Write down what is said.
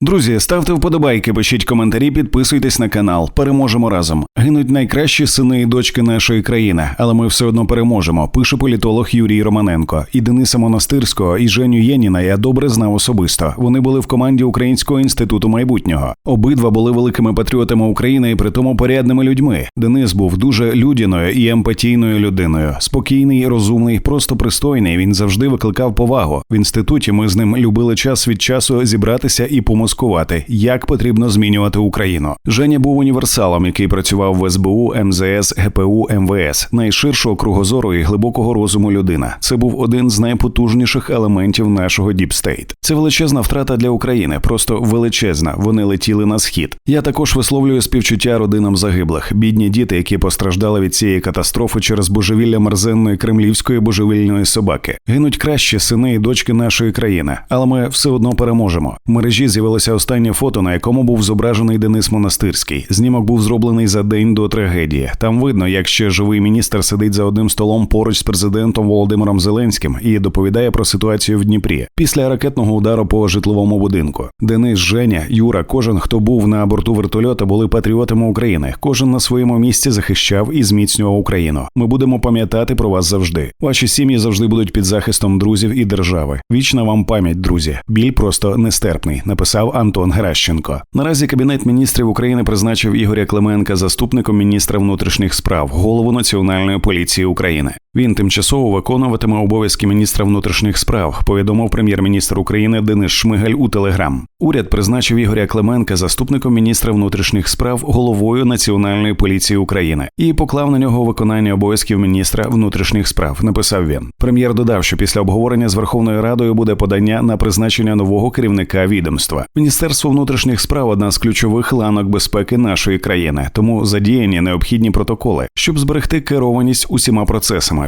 Друзі, ставте вподобайки, пишіть коментарі, підписуйтесь на канал. Переможемо разом. Гинуть найкращі сини і дочки нашої країни, але ми все одно переможемо. Пише політолог Юрій Романенко. І Дениса Монастирського, і Женю Єніна я добре знав особисто. Вони були в команді Українського інституту майбутнього. Обидва були великими патріотами України і при тому порядними людьми. Денис був дуже людяною і емпатійною людиною. Спокійний, розумний, просто пристойний. Він завжди викликав повагу. В інституті ми з ним любили час від часу зібратися і помоскувати, як потрібно змінювати Україну. Женя був універсалом, який працював в СБУ, МЗС, ГПУ, МВС, найширшого кругозору і глибокого розуму людина. Це був один з найпотужніших елементів нашого діпстейт. Це величезна втрата для України, просто величезна. Вони летіли на схід. Я також висловлюю співчуття родинам загиблих, бідні діти, які постраждали від цієї катастрофи через божевілля мерзенної кремлівської божевільної собаки. Гинуть кращі сини і дочки нашої країни, але ми все одно переможемо. В мережі з'явилося останнє фото, на якому був зображений Денис Монастирський. Знімок був зроблений за день до трагедії. Там видно, як ще живий міністр сидить за одним столом поруч з президентом Володимиром Зеленським і доповідає про ситуацію в Дніпрі після ракетного удару по житловому будинку. Денис, Женя, Юра, кожен, хто був на борту вертольота, були патріотами України. Кожен на своєму місці захищав і зміцнював Україну. Ми будемо пам'ятати про вас завжди. Ваші сім'ї завжди будуть під захистом друзів і держави. Вічна вам пам'ять, друзі. Біль просто нестерпний. Написав Антон Геращенко. Наразі кабінет міністрів України призначив Ігоря Клименка заступником міністра внутрішніх справ, голову Національної поліції України. Він тимчасово виконуватиме обов'язки міністра внутрішніх справ. Повідомив прем'єр-міністр України Денис Шмигаль у Телеграм. Уряд призначив Ігоря Клименка заступником міністра внутрішніх справ, головою Національної поліції України і поклав на нього виконання обов'язків міністра внутрішніх справ. Написав він. Прем'єр додав, що після обговорення з Верховною Радою буде подання на призначення нового керівника відомства. Міністерство внутрішніх справ одна з ключових ланок безпеки нашої країни, тому задіяні необхідні протоколи, щоб зберегти керованість усіма процесами,